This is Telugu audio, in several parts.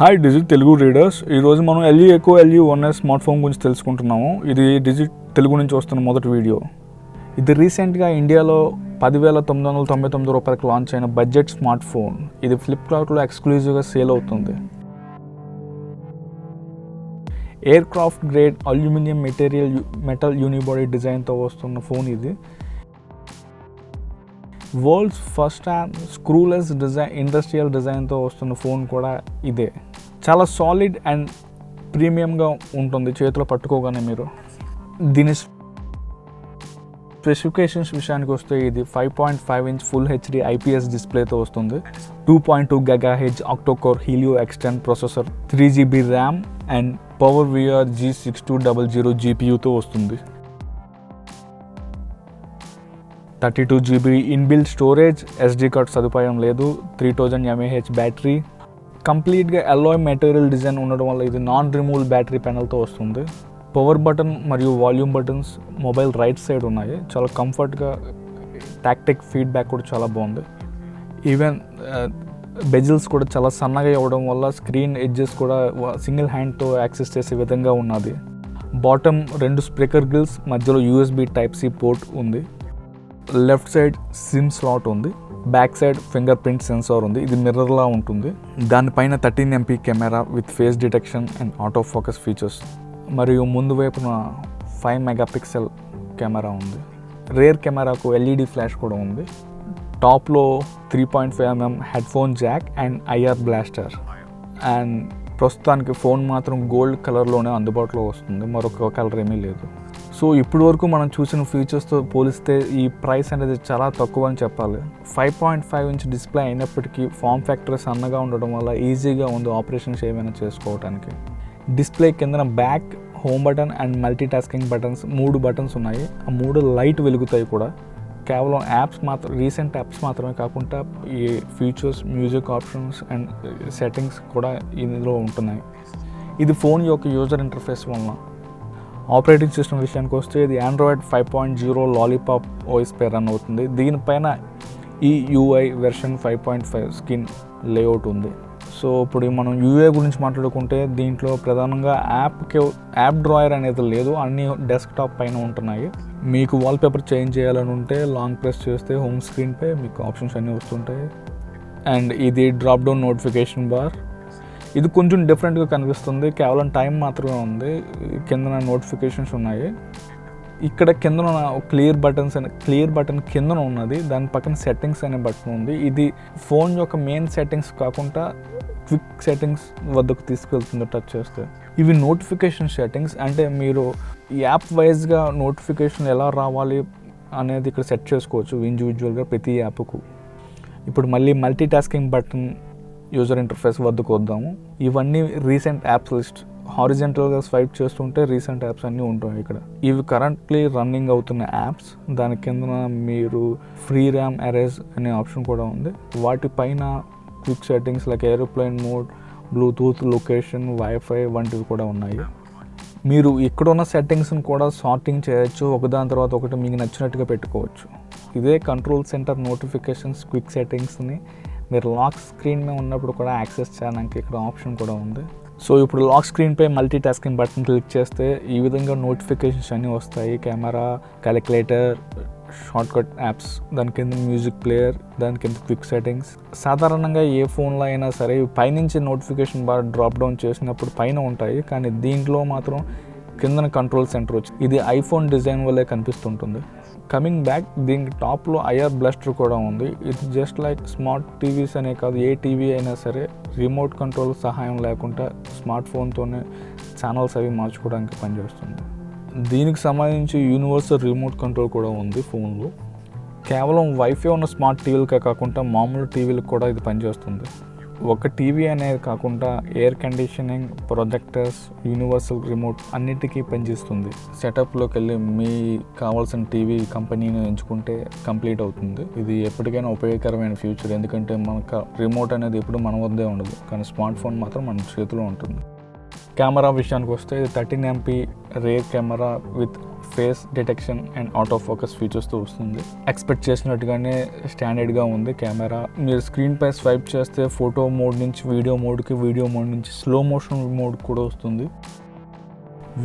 హాయ్ డిజిట్ తెలుగు రీడర్స్ ఈరోజు మనం LE eco LE one S smart phone గురించి తెలుసుకుంటున్నాము. ఇది డిజిట్ తెలుగు నుంచి వస్తున్న మొదటి వీడియో ఇది రీసెంట్గా ఇండియాలో పదివేల తొమ్మిది వందల తొంభై తొమ్మిది రూపాయలకు లాంచ్ అయిన బడ్జెట్ స్మార్ట్ ఫోన్ ఇది ఫ్లిప్కార్ట్లో ఎక్స్క్లూజివ్గా సేల్ అవుతుంది. Aircraft grade aluminium material metal unibody డిజైన్తో వస్తున్న ఫోన్ ఇది. World's first hand screwless design industrial డిజైన్తో వస్తున్న ఫోన్ కూడా ఇదే. చాలా సాలిడ్ అండ్ ప్రీమియంగా ఉంటుంది. చేతిలో పట్టుకోగానే మీరు దీని స్పెసిఫికేషన్స్ విషయానికి వస్తే ఇది five point five inch full HD IPS డిస్ప్లేతో వస్తుంది. Two point two giga H octacore Helio X ten processor three GB RAM and power VR G six two double zero జీపీయూతో వస్తుంది. Thirty two GB inbuilt storage SD card సదుపాయం లేదు త్రీ థౌజండ్ ఎంఏహెచ్ బ్యాటరీ కంప్లీట్గా ఎల్లోయ్ మెటీరియల్ డిజైన్ ఉండడం వల్ల ఇది నాన్ రిమూవల్ బ్యాటరీ ప్యానల్తో వస్తుంది. పవర్ బటన్ మరియు volume buttons mobile right side ఉన్నాయి. చాలా కంఫర్ట్గా టాక్టిక్ ఫీడ్బ్యాక్ కూడా చాలా బాగుంది. ఈవెన్ బెజిల్స్ uh, కూడా చాలా సన్నగా ఇవ్వడం వల్ల స్క్రీన్ ఎడ్జెస్ కూడా సింగిల్ హ్యాండ్తో యాక్సెస్ చేసే విధంగా ఉన్నది. బాటమ్ రెండు స్ప్రికర్ గిల్స్ మధ్యలో యూఎస్బి టైప్ సి పోర్ట్ ఉంది. లెఫ్ట్ సైడ్ సిమ్ స్లాట్ ఉంది. Back side finger print sensor ఉంది. ఇది మిర్రర్లా ఉంటుంది. దానిపైన thirteen MP camera with face detection and auto focus features మరియు ముందు వైపున ఫైవ్ మెగాపిక్సెల్ కెమెరా ఉంది. రేర్ కెమెరాకు ఎల్ఈడి ఫ్లాష్ కూడా ఉంది. టాప్లో three point five MM head phone jack and IR blaster and ప్రస్తుతానికి ఫోన్ మాత్రం గోల్డ్ కలర్లోనే అందుబాటులో వస్తుంది. మరొక కలర్ ఏమీ లేదు. సో ఇప్పటి వరకు మనం చూసిన ఫీచర్స్తో పోలిస్తే ఈ ప్రైస్ అనేది చాలా తక్కువ అని చెప్పాలి. Five point five inch display అయినప్పటికీ ఫామ్ ఫ్యాక్టర్ సన్నగా ఉండడం వల్ల ఈజీగా ఉంది ఆపరేషన్స్ ఏమైనా చేసుకోవడానికి డిస్ప్లే కిందన back home button and multi tasking buttons మూడు బటన్స్ ఉన్నాయి. ఆ మూడు లైట్ వెలుగుతాయి కూడా. కేవలం యాప్స్ మాత్రం రీసెంట్ యాప్స్ మాత్రమే కాకుండా ఈ features music options and settings కూడా ఇందులో ఉంటున్నాయి. ఇది ఫోన్ యొక్క యూజర్ ఇంటర్ఫేస్ వలన. ఆపరేటింగ్ సిస్టమ్ విషయానికి వస్తే ఇది Android five point zero lollipop OS పై రన్ అవుతుంది. దీనిపైన ఈ UI version five point five skin layout ఉంది. సో ఇప్పుడు మనం యూఏ గురించి మాట్లాడుకుంటే దీంట్లో ప్రధానంగా యాప్కి యాప్ డ్రాయర్ అనేది లేదు అన్ని డెస్క్టాప్ పైన ఉంటున్నాయి. మీకు వాల్పేపర్ చేంజ్ చేయాలని ఉంటే లాంగ్ ప్రెస్ చేస్తే హోమ్ స్క్రీన్పై మీకు ఆప్షన్స్ అన్నీ వస్తుంటాయి. అండ్ ఇది డ్రాప్ డౌన్ నోటిఫికేషన్ బార్ ఇది కొంచెం డిఫరెంట్గా కనిపిస్తుంది. కేవలం టైం మాత్రమే ఉంది. కింద నోటిఫికేషన్స్ ఉన్నాయి. ఇక్కడ కింద క్లియర్ బటన్స్ అనే క్లియర్ బటన్ కిందన ఉన్నది. దాని పక్కన సెట్టింగ్స్ అనే బటన్ ఉంది. ఇది ఫోన్ యొక్క మెయిన్ సెట్టింగ్స్ కాకుండా క్విక్ సెట్టింగ్స్ వద్దకు తీసుకెళ్తుంది టచ్ చేస్తే. ఇవి నోటిఫికేషన్ సెట్టింగ్స్ అంటే మీరు యాప్ వైజ్గా నోటిఫికేషన్ ఎలా రావాలి అనేది ఇక్కడ సెట్ చేసుకోవచ్చు. ఇండివిజువల్గా ప్రతి యాప్కు ఇప్పుడు మళ్ళీ multi tasking button user interface వద్దకు వద్దాము ఇవన్నీ రీసెంట్ యాప్స్ లిస్ట్ హారిజెంటల్గా స్వైప్ చేస్తుంటే రీసెంట్ యాప్స్ అన్నీ ఉంటాయి ఇక్కడ. ఇవి కరెంట్లీ రన్నింగ్ అవుతున్న యాప్స్ దాని కింద మీరు ఫ్రీ ర్యామ్ అరేజ్ అనే ఆప్షన్ కూడా ఉంది. వాటిపైన quick settings like aeroplane mode Bluetooth location wifi వంటివి కూడా ఉన్నాయి. మీరు ఇక్కడున్న సెట్టింగ్స్ని కూడా సార్టింగ్ చేయొచ్చు. ఒకదాని తర్వాత ఒకటి మీకు నచ్చినట్టుగా పెట్టుకోవచ్చు. ఇదే కంట్రోల్ సెంటర్ నోటిఫికేషన్స్ క్విక్ సెట్టింగ్స్ని మీరు లాక్ స్క్రీన్ మీద ఉన్నప్పుడు కూడా యాక్సెస్ చేయడానికి ఇక్కడ ఆప్షన్ కూడా ఉంది. సో ఇప్పుడు లాక్ స్క్రీన్పై మల్టీ టాస్కింగ్ బటన్ క్లిక్ చేస్తే ఈ విధంగా నోటిఫికేషన్స్ అన్నీ వస్తాయి. కెమెరా క్యాలిక్యులేటర్ షార్ట్కట్ యాప్స్ దాని కింద మ్యూజిక్ ప్లేయర్ దాని కింద క్విక్ సెట్టింగ్స్ సాధారణంగా ఏ ఫోన్లో అయినా సరే పైనుంచి నోటిఫికేషన్ బార్ డ్రాప్ డౌన్ చేసినప్పుడు పైన ఉంటాయి. కానీ దీంట్లో మాత్రం కిందన కంట్రోల్ సెంటర్ వచ్చి ఇది ఐఫోన్ డిజైన్ వల్లే కనిపిస్తుంటుంది. కమింగ్ బ్యాక్ దీనికి టాప్లో ఐఆర్ బ్లస్టర్ కూడా ఉంది. ఇది జస్ట్ లైక్ స్మార్ట్ టీవీస్ అనే కాదు ఏ టీవీ అయినా సరే రిమోట్ కంట్రోల్ సహాయం లేకుండా స్మార్ట్ ఫోన్తోనే ఛానల్స్ అవి మార్చుకోవడానికి పనిచేస్తుంది. దీనికి సంబంధించి యూనివర్సల్ రిమోట్ కంట్రోల్ కూడా ఉంది ఫోన్లో కేవలం వైఫై ఉన్న స్మార్ట్ టీవీలకే కాకుండా మామూలు టీవీలకు కూడా ఇది పనిచేస్తుంది. ఒక టీవీ అనేది కాకుండా air conditioning projectors universal remote అన్నిటికీ పనిచేస్తుంది. సెటప్లోకి వెళ్ళి మీ కావాల్సిన టీవీ కంపెనీని ఎంచుకుంటే కంప్లీట్ అవుతుంది. ఇది ఎప్పటికైనా ఉపయోగకరమైన ఫ్యూచర్ ఎందుకంటే మనకు రిమోట్ అనేది ఎప్పుడు మన వద్దే ఉండదు. కానీ స్మార్ట్ ఫోన్ మాత్రం మన చేతిలో ఉంటుంది. కెమెరా విషయానికి వస్తే thirteen MP rear camera with face detection and auto focus ఫీచర్స్తో వస్తుంది. ఎక్స్పెక్ట్ చేసినట్టుగానే స్టాండర్డ్గా ఉంది కెమెరా. మీరు స్క్రీన్ పై స్వైప్ చేస్తే ఫోటో మోడ్ నుంచి వీడియో మోడ్కి వీడియో మోడ్ నుంచి స్లో మోషన్ మోడ్ కూడా వస్తుంది.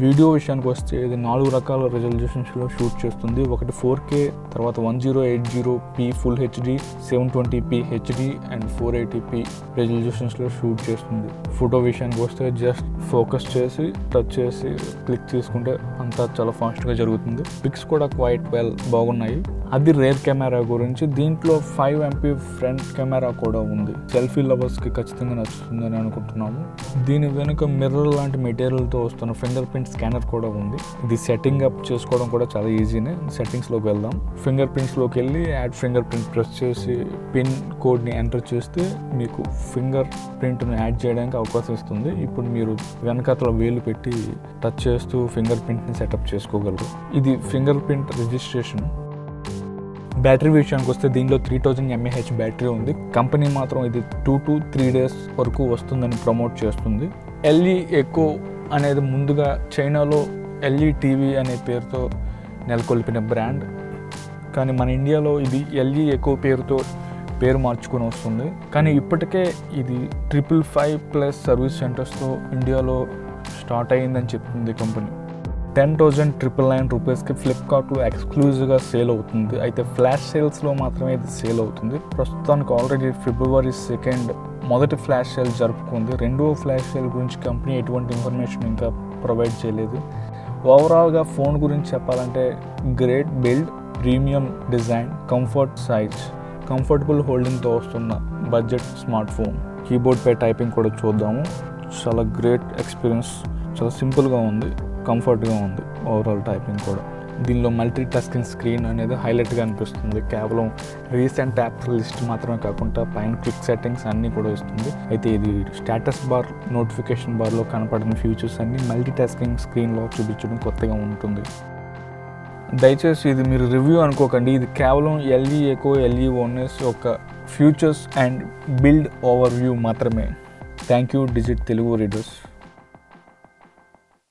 వీడియో విషయానికి వస్తే ఇది నాలుగు రకాల రెజల్యూషన్స్లో షూట్ చేస్తుంది. ఒకటి ఫోర్ కే తర్వాత one zero eight zero P full HD seven twenty P HD and four eighty P రెజల్యూషన్స్లో shoot చేస్తుంది. ఫోటో విషయానికి వస్తే జస్ట్ ఫోకస్ చేసి టచ్ చేసి క్లిక్ చేసుకుంటే అంతా చాలా ఫాస్ట్గా జరుగుతుంది. పిక్స్ కూడా క్వైట్ వెల్ బాగున్నాయి. అది రేర్ కెమెరా గురించి దీంట్లో ఫైవ్ ఎంపీ ఫ్రంట్ కెమెరా కూడా ఉంది. సెల్ఫీ లవర్స్కి ఖచ్చితంగా నచ్చుతుందని అనుకుంటున్నాము. దీని వెనుక మిర్రర్ లాంటి మెటీరియల్తో వస్తున్న ఫింగర్ ప్రింట్ స్కానర్ కూడా ఉంది. ఇది సెట్టింగ్ అప్ చేసుకోవడం కూడా చాలా ఈజీనే సెట్టింగ్స్లోకి వెళ్దాం. ఫింగర్ ప్రింట్స్లోకి వెళ్ళి యాడ్ ఫింగర్ ప్రింట్ ప్రెస్ చేసి పిన్ కోడ్ని ఎంటర్ చేస్తే మీకు ఫింగర్ ప్రింట్ను యాడ్ చేయడానికి అవకాశం ఇస్తుంది. ఇప్పుడు మీరు వెనకాతల వేలు పెట్టి టచ్ చేస్తూ ఫింగర్ ప్రింట్ని సెటప్ చేసుకోగలరు. ఇది ఫింగర్ ప్రింట్ రిజిస్ట్రేషన్ బ్యాటరీ విషయానికి వస్తే దీనిలో త్రీ థౌజండ్ ఎంఏహెచ్ బ్యాటరీ ఉంది. కంపెనీ మాత్రం ఇది టూ టు త్రీ డేస్ వరకు వస్తుందని ప్రమోట్ చేస్తుంది. ఎల్ఈ ఎక్కువ అనేది ముందుగా చైనాలో ఎల్ఈ టీవీ అనే పేరుతో నెలకొల్పిన బ్రాండ్. కానీ మన ఇండియాలో ఇది ఎల్ఈ ఎక్కువ పేరుతో పేరు మార్చుకొని వస్తుంది. కానీ ఇప్పటికే ఇది ట్రిపుల్ ఫైవ్ ప్లస్ సర్వీస్ సెంటర్స్తో ఇండియాలో స్టార్ట్ అయ్యిందని చెప్తుంది company. Ten thousand triple nine రూపీస్కి ఫ్లిప్కార్ట్లో ఎక్స్క్లూజివ్గా సేల్ అవుతుంది. అయితే ఫ్లాష్ సేల్స్లో మాత్రమే ఇది సేల్ అవుతుంది. ప్రస్తుతానికి ఆల్రెడీ ఫిబ్రవరి సెకండ్ మొదటి ఫ్లాష్ సేల్ జరుపుకుంది. రెండవ ఫ్లాష్ సేల్ గురించి కంపెనీ ఎటువంటి ఇన్ఫర్మేషన్ ఇంకా ప్రొవైడ్ చేయలేదు. ఓవరాల్గా ఫోన్ గురించి చెప్పాలంటే great build premium design comfort size comfortable హోల్డింగ్తో వస్తున్న బడ్జెట్ స్మార్ట్ ఫోన్ కీబోర్డ్ పై టైపింగ్ కూడా చూద్దాము. చాలా గ్రేట్ ఎక్స్పీరియన్స్ చాలా సింపుల్గా ఉంది కంఫర్ట్గా ఉంది ఓవరాల్ టైపింగ్ కూడా. దీనిలో మల్టీ టస్కింగ్ స్క్రీన్ అనేది హైలైట్గా అనిపిస్తుంది. కేవలం రీసెంట్ యాప్ లిస్ట్ మాత్రమే కాకుండా పైన క్లిక్ సెట్టింగ్స్ అన్నీ కూడా ఇస్తుంది అయితే ఇది స్టేటస్ బార్ నోటిఫికేషన్ బార్లో కనపడిన ఫీచర్స్ అన్నీ మల్టీ టాస్కింగ్ స్క్రీన్లో చూపించడం కొత్తగా ఉంటుంది. దయచేసి ఇది మీరు రివ్యూ అనుకోకండి. ఇది కేవలం ఎల్ఈ ఎకో ఎల్ఈ ఓనెస్ యొక్క futures and build over view మాత్రమే. Thank you digit Telugu readers